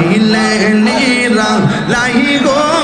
পাইলে নিরা লাই গো।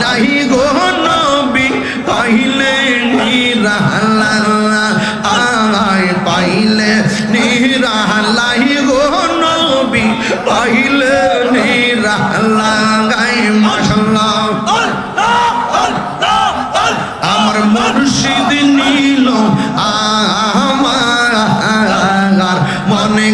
নাই গো নবী, পাইলে নিরা আয় পাইলে নিরালাই গো নবী, পাইলে নিরালাই মাশাল্লাহ আমার মুর্শিদ নীল, আমার মনে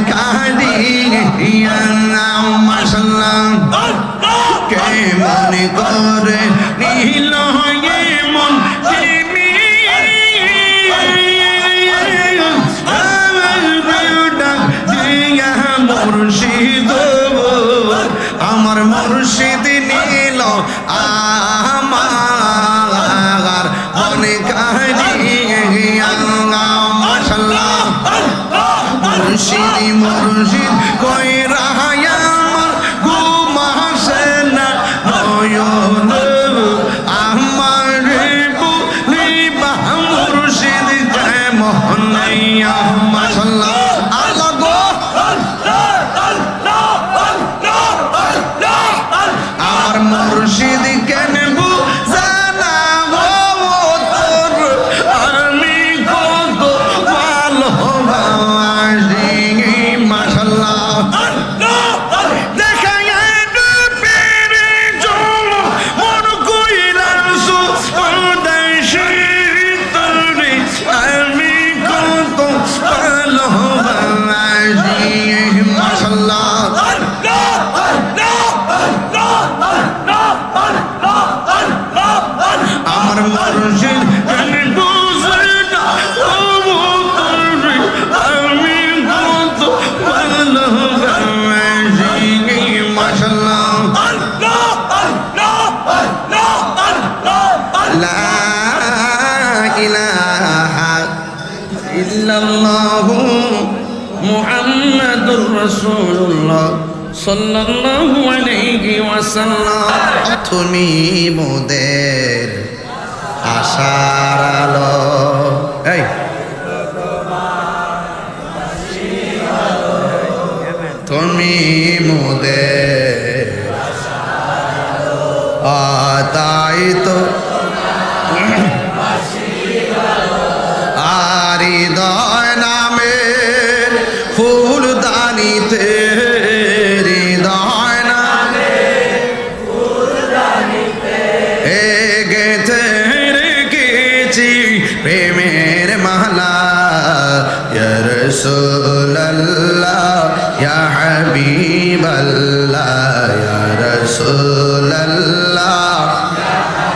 মুর্শিদ কই লা ইলাহা ইল্লাল্লাহ মুহাম্মাদুর রাসূলুল্লাহ সাল্লাল্লাহু আলাইহি ওয়াসাল্লাম। তুমি মোদের আশার আলো। এই। তুমি মোদের তাই তো রসুল্লাহ ইয়া হাবিবাল্লাহ, ইয়া রসুল্লাহ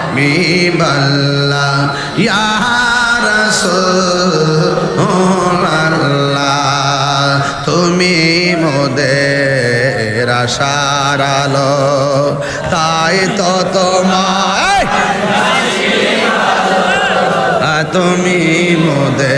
হাবিবাল্লাহ, ইয়া রাসূলুল্লাহ, তুমি মোদের আশার তাই তো তোমায় তুমি মোদের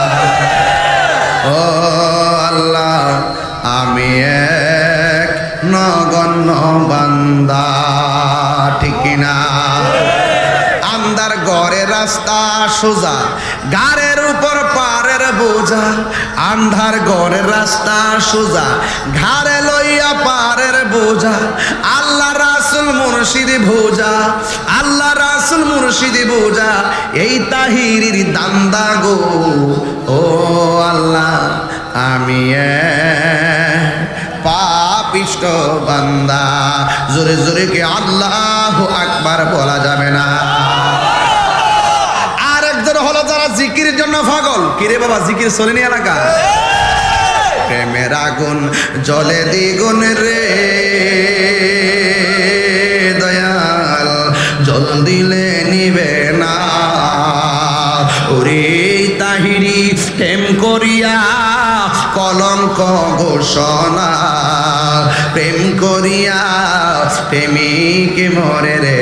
ও আল্লাহ, আমি এক নগণ্য বান্দা, ঠিক কিনা? আন্দার গড়ে রাস্তা সোজা গাড়ের উপর পারের বোঝা, আন্ধার গড়ের রাস্তা সোজা, ঘাড়ে লইয়া পারের বোঝা, আল্লাহ রাসুল মুর্শিদি ভোজা, আল্লাহ রাসুল মুর্শিদি বোঝা, এই তাহিরির দান্দা গো, ও আল্লাহ, আমি পাপিষ্ট বান্দা। জোরে জোরে কে আল্লাহ আকবার বলা যাবে না। আর একজন হলো যারা জিকির জন্য পাগল। কিরে বাবা, জিকির চলেনি এলাকা? প্রেমের আগুন, জলে দ্বিগুণ রে। প্রেম করিয়া কলঙ্ক ঘোষণা। প্রেম করিয়া প্রেমিক মরে রে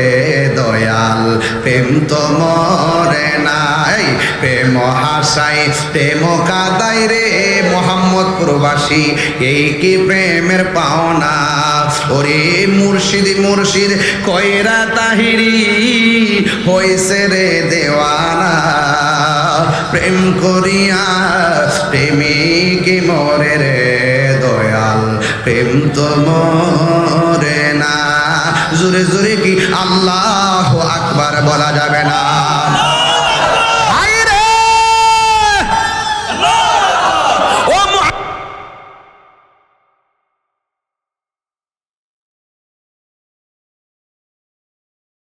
দয়াল, প্রেম তো মরে নাই। প্রেম হাসাই প্রেম কাদাই রে মোহাম্মদ প্রবাসী, এই কি প্রেমের পাওনা? ওরে মুর্শিদ মুর্শিদ কয়রা তাহিরি, হইছে রে দেওয়ানা প্রেম করিয়া, প্রেমিক মরে রে দয়াল, প্রেম তো মরে না। জোরে জোরে কি? আল্লাহ আকবার বলা যাবে না।